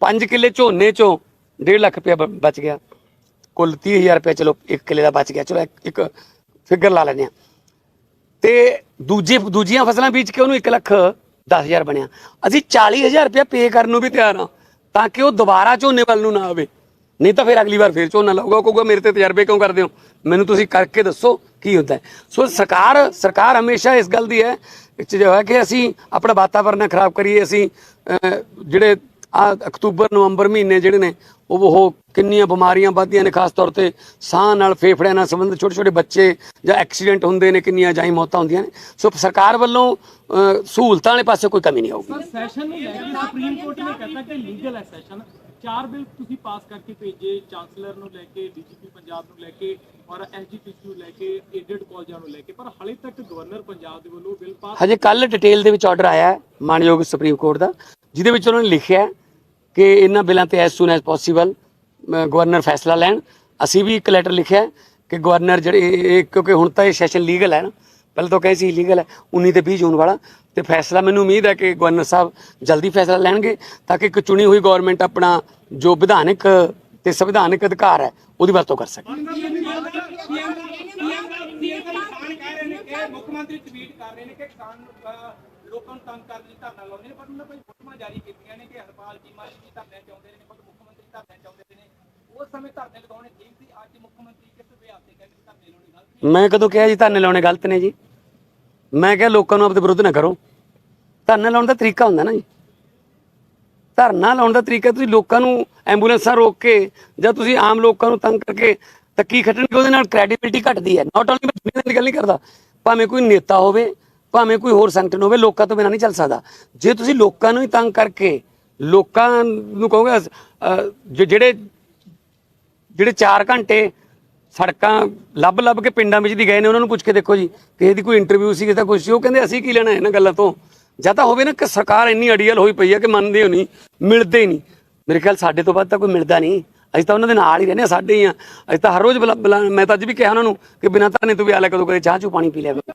5 ਕਿੱਲੇ ਝੋਨੇ ਚੋਂ 1.5 ਲੱਖ ਰੁਪਇਆ ਬ- ਬਚ ਗਿਆ, ਕੁੱਲ 30000 ਰੁਪਇਆ ਚਲੋ ਇੱਕ ਕਿੱਲੇ ਦਾ ਬਚ ਗਿਆ, ਚਲੋ ਇੱਕ- ਇੱਕ ਫਿਗਰ ਲਾ ਲੈਂਦੇ ਆ ਤੇ ਦੂਜੀ, ਦੂਜੀਆਂ ਫਸਲਾਂ ਬੀਜ ਕੇ ਉਹਨੂੰ 1 ਲੱਖ 10000 ਬਣਿਆ। ਅਸੀਂ 40000 ਰੁਪਇਆ ਪੇ ਕਰਨ ਨੂੰ ਵੀ ਤਿਆਰ ਹਾਂ ਤਾਂ ਕਿ ਉਹ ਦੁਬਾਰਾ ਝੋਨੇ ਵੱਲ ਨੂੰ ਨਾ ਆਵੇ। ਨਹੀਂ ਤਾਂ ਫਿਰ ਅਗਲੀ ਵਾਰ ਫਿਰ ਝੋਨਾ ਲਾਊਗਾ, ਉਹ ਕਹੂਗਾ, ਮੇਰੇ ਤੇ ਤਜਰਬੇ ਕਿਉਂ ਕਰਦੇ ਹੋ? ਮੈਨੂੰ ਤੁਸੀਂ ਕਰਕੇ ਦੱਸੋ ਕੀ ਹੁੰਦਾ ਸੋ ਸਰਕਾਰ ਸਰਕਾਰ ਹਮੇਸ਼ਾ ਇਸ ਗੱਲ ਦੀ ਹੈ ਕਿ ਜੋ ਹੈ ਕਿ ਅਸੀਂ ਆਪਣਾ ਵਾਤਾਵਰਨ ਖਰਾਬ ਕਰੀਏ, ਅਸੀਂ ਜਿਹੜੇ ਆ ਅਕਤੂਬਰ, ਨਵੰਬਰ ਮਹੀਨੇ ਜਿਹੜੇ ਨੇ, ਉਹ ਉਹ ਕਿੰਨੀਆਂ ਬਿਮਾਰੀਆਂ ਵੱਧਦੀਆਂ ਨੇ, ਖਾਸ ਤੌਰ ਤੇ ਸਾਹ ਨਾਲ ਫੇਫੜਿਆਂ ਨਾਲ ਸੰਬੰਧਿਤ ਛੋਟੇ ਛੋਟੇ ਬੱਚੇ ਜਾਂ ਐਕਸੀਡੈਂਟ ਹੁੰਦੇ ਨੇ, ਕਿੰਨੀਆਂ ਜਾਈ ਮੌਤਾਂ ਹੁੰਦੀਆਂ ਨੇ। ਸੋ ਸਰਕਾਰ ਵੱਲੋਂ ਸਹੂਲਤਾਂ ਵਾਲੇ ਪਾਸੇ ਕੋਈ ਕਮੀ ਨਹੀਂ ਆਊਗੀ। ਸੈਸ਼ਨ ਨੂੰ ਲੈ ਕੇ ਸੁਪਰੀਮ ਕੋਰਟ ਨੇ ਕਹਿਤਾ ਕਿ ਲੀਗਲ ਹੈ ਸੈਸ਼ਨ। ਚਾਰ ਬਿੱਲ ਤੁਸੀਂ ਪਾਸ ਕਰਕੇ ਭੇਜੇ, ਚਾਂਸਲਰ ਨੂੰ ਲੈ ਕੇ, ਡੀਜੀਪੀ ਪੰਜਾਬ ਨੂੰ ਲੈ ਕੇ ਔਰ ਐਸਜੀਪੀਸੀ ਨੂੰ ਲੈ ਕੇ, ਏਡਡ ਕਾਲਜਾਂ ਨੂੰ ਲੈ ਕੇ, ਪਰ ਹਾਲੇ ਤੱਕ ਗਵਰਨਰ ਪੰਜਾਬ ਦੇ ਵੱਲੋਂ ਬਿੱਲ ਪਾਸ ਹਜੇ ਕੱਲ ਡਿਟੇਲ ਦੇ ਵਿੱਚ ਆਰਡਰ ਆਇਆ ਹੈ, ਮਾਨਯੋਗ ਸੁਪਰੀਮ ਕੋਰਟ ਦਾ, ਜਿਹਦੇ ਵਿੱਚ ਉਹਨਾਂ ਨੇ ਲਿਖਿਆ ਕਿ ਇਹਨਾਂ ਬਿੱਲਾਂ ਤੇ as soon as possible governor ਫੈਸਲਾ ਲੈਣ। ਅਸੀਂ ਵੀ ਇੱਕ ਲੈਟਰ ਲਿਖਿਆ ਕਿ ਗਵਰਨਰ ਜਿਹੜੇ ਇਹ ਕਿਉਂਕਿ ਹੁਣ ਤਾਂ ਇਹ ਸੈਸ਼ਨ ਲੀਗਲ ਹੈ ਨਾ ਪਹਿਲਾਂ ਤਾਂ ਕਹੇ ਸੀ ਲੀਗਲ ਹੈ 19 ਤੇ 20 ਜੂਨ ਵਾਲਾ। ਤੇ ਫੈਸਲਾ ਮੈਨੂੰ ਉਮੀਦ ਹੈ ਕਿ ਗਵਰਨਰ ਸਾਹਿਬ ਜਲਦੀ ਫੈਸਲਾ ਲੈਣਗੇ ਤਾਂ ਕਿ ਇੱਕ ਚੁਣੀ ਹੋਈ ਗਵਰਨਮੈਂਟ ਆਪਣਾ ਜੋ ਵਿਧਾਨਕ ਤੇ ਸੰਵਿਧਾਨਕ ਅਧਿਕਾਰ ਹੈ, ਉਹਦੀ ਵਰਤੋਂ ਕਰ ਸਕੇ। ਮੁੱਖ ਮੰਤਰੀ ਟਵੀਟ ਕਰ ਰਹੇ ਨੇ ਕਿ ਕਿਸਾਨ ਲੋਕਾਂ ਨੂੰ ਤੰਗ ਕਰਨ ਲਈ ਧਰਨਾ ਲਾਉਂਦੇ ਨੇ ਪਰ ਉਹਨਾਂ ਕੋਈ ਫੋਟੋਆਂ ਜਾਰੀ ਕੀਤੀਆਂ ਨੇ ਕਿ ਹਰਪਾਲ ਚੀਮਾ ਜੀ ਧਰਨੇ ਚਾਹੁੰਦੇ ਨੇ ਖੁਦ ਮੁੱਖ ਮੰਤਰੀ ਧਰਨੇ ਚਾਹੁੰਦੇ ਨੇ। ਉਸ ਸਮੇਂ ਧਰਨੇ ਲਗਾਉਣੇ ਠੀਕ ਸੀ, ਅੱਜ ਮੁੱਖ ਮੰਤਰੀ ਕਿਸ ਵਿਆਹ ਤੇ ਕਹਿੰਦੇ ਧਰਨੇ ਲਾਉਣੇ ਗਲਤ ਮੈਂ ਕਦੋਂ ਕਿਹਾ ਜੀ ਧਰਨੇ ਲਾਉਣੇ ਗਲਤ ਨੇ ਜੀ? ਮੈਂ ਕਿਹਾ ਲੋਕਾਂ ਨੂੰ ਆਪਣੇ ਵਿਰੁੱਧ ਨਾ ਕਰੋ। ਧਰਨਾ ਲਾਉਣ ਦਾ ਤਰੀਕਾ ਹੁੰਦਾ ਨਾ ਜੀ। ਧਰਨਾ ਲਾਉਣ ਦਾ ਤਰੀਕਾ ਤੁਸੀਂ ਲੋਕਾਂ ਨੂੰ ਐਂਬੂਲੈਂਸਾਂ ਰੋਕ ਕੇ ਜਾਂ ਤੁਸੀਂ ਆਮ ਲੋਕਾਂ ਨੂੰ ਤੰਗ ਕਰਕੇ ਤੱਕੀ ਖੱਟਣਗੇ, ਉਹਦੇ ਨਾਲ ਕ੍ਰੈਡੀਬਿਲਿਟੀ ਘਟਦੀ ਹੈ। ਨਾਟ ਓਨਲੀ ਮੈਂ ਦੁਨੀਆ ਦੀ ਗੱਲ ਨਹੀਂ ਕਰਦਾ। ਭਾਵੇਂ ਕੋਈ ਨੇਤਾ ਹੋਵੇ, ਭਾਵੇਂ ਕੋਈ ਹੋਰ ਸੰਗਠਨ ਹੋਵੇ, ਲੋਕਾਂ ਤੋਂ ਬਿਨਾਂ ਨਹੀਂ ਚੱਲ ਸਕਦਾ। ਜੇ ਤੁਸੀਂ ਲੋਕਾਂ ਨੂੰ ਹੀ ਤੰਗ ਕਰਕੇ, ਲੋਕਾਂ ਨੂੰ ਕਹੋਗੇ ਜਿਹੜੇ ਜਿਹੜੇ 4 ਘੰਟੇ ਸੜਕਾਂ ਲੱਭ ਲੱਭ ਕੇ ਪਿੰਡਾਂ ਵਿੱਚ ਦੀ ਗਏ ਨੇ ਉਹਨਾਂ ਨੂੰ ਪੁੱਛ ਕੇ ਦੇਖੋ ਜੀ ਕਿਸੇ ਦੀ ਕੋਈ ਇੰਟਰਵਿਊ ਸੀ ਕਿਸੇ ਦਾ ਕੁਝ ਸੀ ਉਹ ਕਹਿੰਦੇ ਅਸੀਂ ਕੀ ਲੈਣਾ ਇਹਨਾਂ ਗੱਲਾਂ ਤੋਂ ਜਾਂ ਤਾਂ ਹੋਵੇ ਨਾ ਕਿ ਸਰਕਾਰ ਇੰਨੀ ਅੜੀਅਲ ਹੋਈ ਪਈ ਹੈ ਕਿ ਮੰਨਦੇ ਹੋ ਨਹੀਂ ਮਿਲਦੇ ਹੀ ਨਹੀਂ ਮੇਰੇ ਖਿਆਲ ਸਾਡੇ ਤੋਂ ਬਾਅਦ ਤਾਂ ਕੋਈ ਮਿਲਦਾ ਨਹੀਂ ਅਸੀਂ ਤਾਂ ਉਹਨਾਂ ਦੇ ਨਾਲ ਹੀ ਰਹਿੰਦੇ ਹਾਂ ਸਾਡੇ ਹੀ ਆ ਅਸੀਂ ਤਾਂ ਹਰ ਰੋਜ਼ ਬੁਲਾ- ਬੁਲਾ- ਮੈਂ ਤਾਂ ਅੱਜ ਵੀ ਕਿਹਾ ਉਹਨਾਂ ਨੂੰ ਕਿ ਬਿਨਾਂ ਧਰਨੇ ਤੋਂ ਵੀ ਆ ਲੈ ਕਦੋਂ ਕਦੇ ਚਾਹ ਚੂ ਪਾਣੀ ਪੀ ਲਿਆ ਕਰੋ।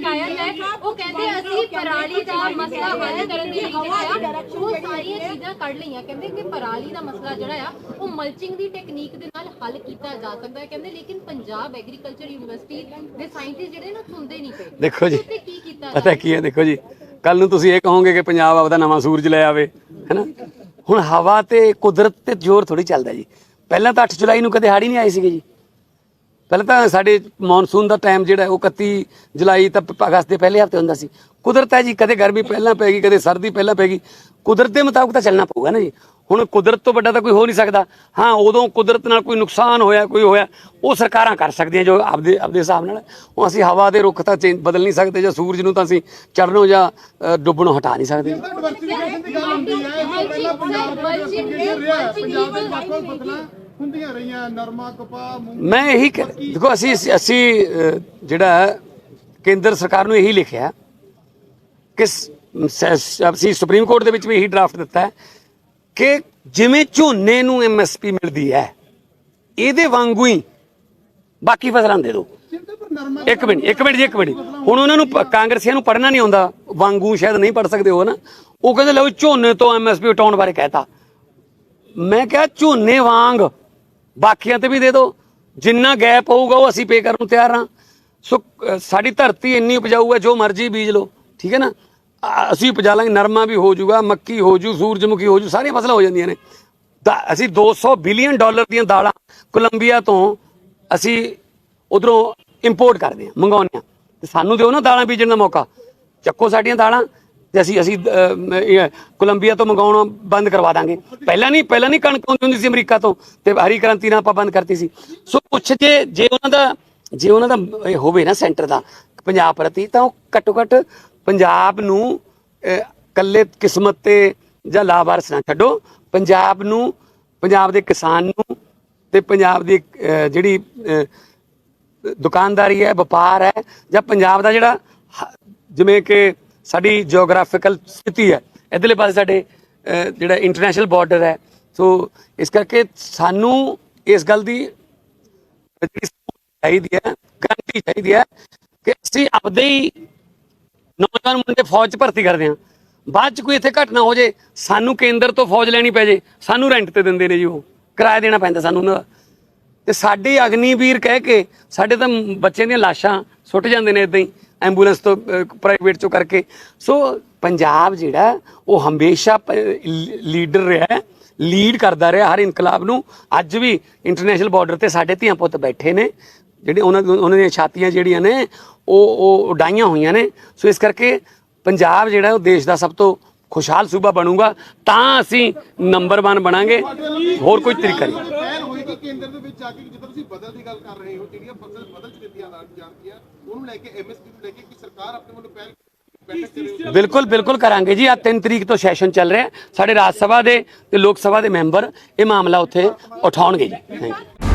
ਸ਼ਿਕਾਇਤ ਹੈ। ਉਹ ਕਹਿੰਦੇ ਅਸੀਂ ਪਰਾਲੀ ਦਾ ਮਸਲਾ ਹੱਲ ਕਰਨ ਦੀ ਲਈ ਜਿਹੜਾ ਆ। ਉਹ ਸਾਰੀਆਂ ਚੀਜ਼ਾਂ ਕੱਢ ਲਈਆਂ। ਕਹਿੰਦੇ ਕਿ ਪਰਾਲੀ ਦਾ ਮਸਲਾ ਜਿਹੜਾ ਆ ਉਹ ਮਲਚਿੰਗ ਦੀ ਟੈਕਨੀਕ ਦੇ ਨਾਲ ਹੱਲ ਕੀਤਾ ਜਾ ਸਕਦਾ ਹੈ। ਕਹਿੰਦੇ ਲੇਕਿਨ ਪੰਜਾਬ ਐਗਰੀਕਲਚਰ ਯੂਨੀਵਰਸਿਟੀ ਦੇ ਸਾਇੰਟਿਸਟ ਜਿਹੜੇ ਨਾ ਸੁਣਦੇ ਨਹੀਂ ਪਏ। ਦੇਖੋ ਜੀ। ਉੱਤੇ ਕੀ ਕੀਤਾ ਪਤਾ ਕੀ ਹੈ? ਦੇਖੋ ਜੀ। ਕੱਲ ਨੂੰ ਤੁਸੀਂ ਇਹ ਕਹੋਗੇ ਕਿ ਪੰਜਾਬ ਆਪਦਾ ਨਵਾਂ ਸੂਰਜ ਲੈ ਆਵੇ ਹੈਨਾ? ਹੁਣ ਹਵਾ ਤੇ ਕੁਦਰਤ ਤੇ ਜ਼ੋਰ ਥੋੜੀ ਚੱਲਦਾ ਜੀ। ਪਹਿਲਾਂ ਤਾਂ 8 ਜੁਲਾਈ ਨੂੰ ਕਦੇ ਹਾੜੀ ਨਹੀਂ ਆਈ ਸੀਗੇ ਜੀ। ਪਹਿਲਾਂ ਤਾਂ ਸਾਡੇ ਮੌਨਸੂਨ ਦਾ ਟਾਈਮ ਜਿਹੜਾ ਉਹ 31 ਜੁਲਾਈ ਤੱਕ ਅਗਸਤ ਦੇ ਪਹਿਲੇ ਹਫ਼ਤੇ ਹੁੰਦਾ ਸੀ। ਕੁਦਰਤ ਹੈ ਜੀ ਕਦੇ ਗਰਮੀ ਪਹਿਲਾਂ ਪੈਗੀ ਕਦੇ ਸਰਦੀ ਪਹਿਲਾਂ ਪੈਗੀ ਕੁਦਰਤ ਦੇ ਮੁਤਾਬਕ ਤਾਂ ਚੱਲਣਾ ਪਊਗਾ ਨਾ ਜੀ। ਹੁਣ ਕੁਦਰਤ ਤੋਂ ਵੱਡਾ ਤਾਂ ਕੋਈ ਹੋ ਨਹੀਂ ਸਕਦਾ। ਹਾਂ ਉਦੋਂ ਕੁਦਰਤ ਨਾਲ ਕੋਈ ਨੁਕਸਾਨ ਹੋਇਆ ਕੋਈ ਹੋਇਆ ਉਹ ਸਰਕਾਰਾਂ ਕਰ ਸਕਦੀਆਂ ਜੋ ਆਪਦੇ ਆਪਦੇ ਹਿਸਾਬ ਨਾਲ। ਉਹ ਅਸੀਂ ਹਵਾ ਦੇ ਰੁੱਖ ਤਾਂ ਚੇਂਜ ਬਦਲ ਨਹੀਂ ਸਕਦੇ ਜਾਂ ਸੂਰਜ ਨੂੰ ਤਾਂ ਅਸੀਂ ਚੜਨੋਂ ਜਾਂ ਅ, ਡੁੱਬਣੋਂ ਹਟਾ ਨਹੀਂ ਸਕਦੇ। ਡਿਵਰਸਿਫਿਕੇਸ਼ਨ ਦੀ ਗੱਲ ਹੁੰਦੀ ਹੈ। ਇਹ ਤੋਂ ਪਹਿਲਾਂ ਪੰਜਾਬ ਦੇ ਵਿੱਚ ਇਹ ਰਿਹਾ ਪੰਜਾਬ ਦੇ ਵੱਖ ਵੱਖ ਫਸਲਾਂ ਹੁੰਦੀਆਂ ਰਹੀਆਂ ਨਰਮਾ ਕਪਾਹ ਮੂੰਗ ਮੈਂ ਇਹੀ ਦੇਖੋ ਅਸੀਂ ਅਸੀਂ ਜਿਹੜਾ ਕੇਂਦਰ ਸਰਕਾਰ ਨੂੰ ਇਹੀ ਲਿਖਿਆ ਕਿ ਅਸੀਂ ਸੁਪਰੀਮ ਕੋਰਟ ਦੇ ਵਿੱਚ ਵੀ ਇਹੀ ਡਰਾਫਟ ਦਿੱਤਾ ਹੈ ਕਿ ਜਿਵੇਂ ਝੋਨੇ ਨੂੰ ਐਮਐਸਪੀ ਮਿਲਦੀ ਹੈ ਇਹਦੇ ਵਾਂਗੂ ਹੀ ਬਾਕੀ ਫਸਲਾਂ ਦੇ ਦਿਓ। ਇੱਕ ਮਿੰਟ ਇੱਕ ਮਿੰਟ ਜੀ ਇੱਕ ਮਿੰਟ। ਹੁਣ ਉਹਨਾਂ ਨੂੰ ਕਾਂਗਰਸੀਆਂ ਨੂੰ ਪੜ੍ਹਨਾ ਨਹੀਂ ਆਉਂਦਾ ਵਾਂਗੂ ਸ਼ਾਇਦ ਨਹੀਂ ਪੜ੍ਹ ਸਕਦੇ ਹੋ ਨਾ। ਉਹ ਕਹਿੰਦੇ ਲਓ ਝੋਨੇ ਤੋਂ ਐਮਐਸਪੀ ਉਟਾਉਣ ਬਾਰੇ ਕਹਿਤਾ। ਮੈਂ ਕਿਹਾ ਝੋਨੇ ਵਾਂਗ ਬਾਕੀਆਂ ਤੇ ਵੀ ਦੇ ਦਿਓ। ਜਿੰਨਾ ਗੈਪ ਹੋਊਗਾ ਉਹ ਅਸੀਂ ਪੇ ਕਰਨ ਨੂੰ ਤਿਆਰ ਹਾਂ। ਸੋ ਸਾਡੀ ਧਰਤੀ ਇੰਨੀ ਉਪਜਾਊ ਹੈ, ਜੋ ਮਰਜ਼ੀ ਬੀਜ ਲਓ। ਠੀਕ ਹੈ ਨਾ? ਅਸੀਂ ਉਪਜਾ ਲਾਂਗੇ, ਨਰਮਾ ਵੀ ਹੋ ਜਾਊਗਾ, ਮੱਕੀ ਹੋ ਜੂ, ਸੂਰਜਮੁਖੀ ਹੋ ਜੂ, ਸਾਰੀਆਂ ਫਸਲਾਂ ਹੋ ਜਾਂਦੀਆਂ ਨੇ। ਦਾ- ਅਸੀਂ 200 ਬਿਲੀਅਨ ਡਾਲਰ ਦੀਆਂ ਦਾਲਾਂ ਕੋਲੰਬੀਆ ਤੋਂ ਅਸੀਂ ਉਧਰੋਂ ਇੰਪੋਰਟ ਕਰਦੇ ਹਾਂ, ਮੰਗਾਉਂਦੇ ਹਾਂ। ਤੇ ਸਾਨੂੰ ਦਿਓ ਨਾ ਦਾਲਾਂ ਬੀਜਣ ਦਾ ਮੌਕਾ। ਚੱਕੋ ਸਾਡੀਆਂ ਦਾਲਾਂ। ਤੇ ਅਸੀਂ ਅਸੀਂ ਕੋਲੰਬੀਆ ਤੋਂ ਮੰਗਾਉਣਾ ਬੰਦ ਕਰਵਾ ਦਾਂਗੇ। ਪਹਿਲਾਂ ਨਹੀਂ ਪਹਿਲਾਂ ਨਹੀਂ ਕਣਕ ਆਉਂਦੀ ਹੁੰਦੀ ਸੀ ਅਮਰੀਕਾ ਤੋਂ ਤੇ ਹਰੀ ਕ੍ਰਾਂਤੀ ਨਾਲ ਆਪਾਂ ਬੰਦ ਕਰਤੀ ਸੀ। ਸੋ ਕੁਛ ਜੇ ਜੇ ਉਹਨਾਂ ਦਾ ਜੇ ਉਹਨਾਂ ਦਾ ਇਹ ਹੋਵੇ ਨਾ ਸੈਂਟਰ ਦਾ ਪੰਜਾਬ ਪ੍ਰਤੀ ਤਾਂ ਉਹ ਘੱਟੋ ਘੱਟ ਪੰਜਾਬ ਨੂੰ ਅਹ, ਕੱਲੇ ਕਿਸਮਤ ਤੇ ਜਾਂ ਲਾਵਾਰਸ ਨਾ ਛੱਡੋ। ਪੰਜਾਬ ਨੂੰ ਪੰਜਾਬ ਦੇ ਕਿਸਾਨ ਨੂੰ ਤੇ ਪੰਜਾਬ ਦੀ ਜਿਹੜੀ ਦੁਕਾਨਦਾਰੀ ਹੈ ਵਪਾਰ ਹੈ ਜਾਂ ਪੰਜਾਬ ਦਾ ਜਿਹੜਾ ਜਿਵੇਂ ਕਿ ਸਾਡੀ ਜੀਓਗ੍ਰਾਫੀਕਲ ਸਥਿਤੀ ਹੈ। ਇਧਰਲੇ ਪਾਸੇ ਸਾਡੇ ਜਿਹੜਾ ਇੰਟਰਨੈਸ਼ਨਲ ਬਾਰਡਰ ਹੈ। ਸੋ ਇਸ ਕਰਕੇ ਸਾਨੂੰ ਇਸ ਗੱਲ ਦੀ ਚਾਹੀਦੀ ਹੈ ਗਰੰਟੀ ਚਾਹੀਦੀ ਹੈ ਕਿ ਅਸੀਂ ਆਪਦੇ ਹੀ ਨੌਜਵਾਨ ਮੁੰਡੇ ਫੌਜ 'ਚ ਭਰਤੀ ਕਰਦੇ ਹਾਂ। ਬਾਅਦ 'ਚ ਕੋਈ ਇੱਥੇ ਘਟਨਾ ਹੋ ਜੇ, ਸਾਨੂੰ ਕੇਂਦਰ ਤੋਂ ਫੌਜ ਲੈਣੀ ਪੈ ਜੇ, ਸਾਨੂੰ ਰੈਂਟ ਤੇ ਦਿੰਦੇ ਨੇ ਜੀ ਉਹ। ਕਿਰਾਇਆ ਦੇਣਾ ਪੈਂਦਾ ਸਾਨੂੰ ਉਹਨਾਂ ਦਾ। ਤੇ ਸਾਡੇ ਅਗਨੀਵੀਰ ਕਹਿ ਕੇ ਸਾਡੇ ਤਾਂ ਬੱਚਿਆਂ ਦੀਆਂ ਲਾਸ਼ਾਂ ਸੁੱਟ ਜਾਂਦੇ ਨੇ ਇਦਾਂ ਹੀ। ਐਂਬੂਲੈਂਸ ਤੋਂ ਪ੍ਰਾਈਵੇਟ ਚੋਂ ਕਰਕੇ। ਸੋ ਪੰਜਾਬ ਜਿਹੜਾ, ਉਹ ਹਮੇਸ਼ਾ ਪ- ਲੀਡਰ ਰਿਹਾ ਲੀਡ ਕਰਦਾ ਰਿਹਾ ਹਰ ਇਨਕਲਾਬ ਨੂੰ। ਅੱਜ ਵੀ ਇੰਟਰਨੈਸ਼ਨਲ ਬਾਰਡਰ ਤੇ ਸਾਡੇ ਧੀਆਂ ਪੁੱਤ ਬੈਠੇ ਨੇ, ਜਿਹੜੇ ਉਹਨਾਂ ਉਹਨਾਂ ਦੀਆਂ ਛਾਤੀਆਂ ਜਿਹੜੀਆਂ ਨੇ, ਉਹ ਉਹ ਉਡਾਈਆਂ ਹੋਈਆਂ ਨੇ। ਸੋ ਇਸ ਕਰਕੇ ਪੰਜਾਬ ਜਿਹੜਾ, ਉਹ ਦੇਸ਼ ਦਾ ਸਭ ਤੋਂ ਖੁਸ਼ਹਾਲ ਸੂਬਾ ਬਣੂਗਾ ਤਾਂ ਅਸੀਂ ਨੰਬਰ 1 ਬਣਾਂਗੇ। ਹੋਰ ਕੋਈ ਤਰੀਕਾ ਨਹੀਂ। ਪਹਿਲ ਹੋਏਗੀ ਕੇਂਦਰ ਦੇ ਵਿੱਚ ਜਾ ਕੇ ਜਦੋਂ ਤੁਸੀਂ ਬਦਲ ਦੀ ਗੱਲ ਕਰ ਰਹੇ ਹੋ ਜਿਹੜੀਆਂ ਫਸਲ ਬਦਲ ਚ ਦਿੱਤੀਆਂ ਜਾ- ਜਾਂਦੀਆਂ ਉਹਨੂੰ ਲੈ ਕੇ ਐਮਐਸਪੀ ਨੂੰ ਲੈ ਕੇ ਕਿ ਸਰਕਾਰ ਆਪਣੇ ਵੱਲੋਂ ਪਹਿਲ ਬੈਠਕ ਕਰੇ ਬਿਲਕੁਲ ਬਿਲਕੁਲ ਕਰਾਂਗੇ ਜੀ। ਆ 3 ਤਰੀਕ ਤੋਂ ਸੈਸ਼ਨ ਚੱਲ ਰਿਹਾ। ਸਾਡੇ ਰਾਜ ਸਭਾ ਦੇ ਤੇ ਲੋਕ ਸਭਾ ਦੇ ਮੈਂਬਰ ਇਹ ਮਾਮਲਾ ਉੱਥੇ ਉਠਾਉਣਗੇ ਜੀ। Thank you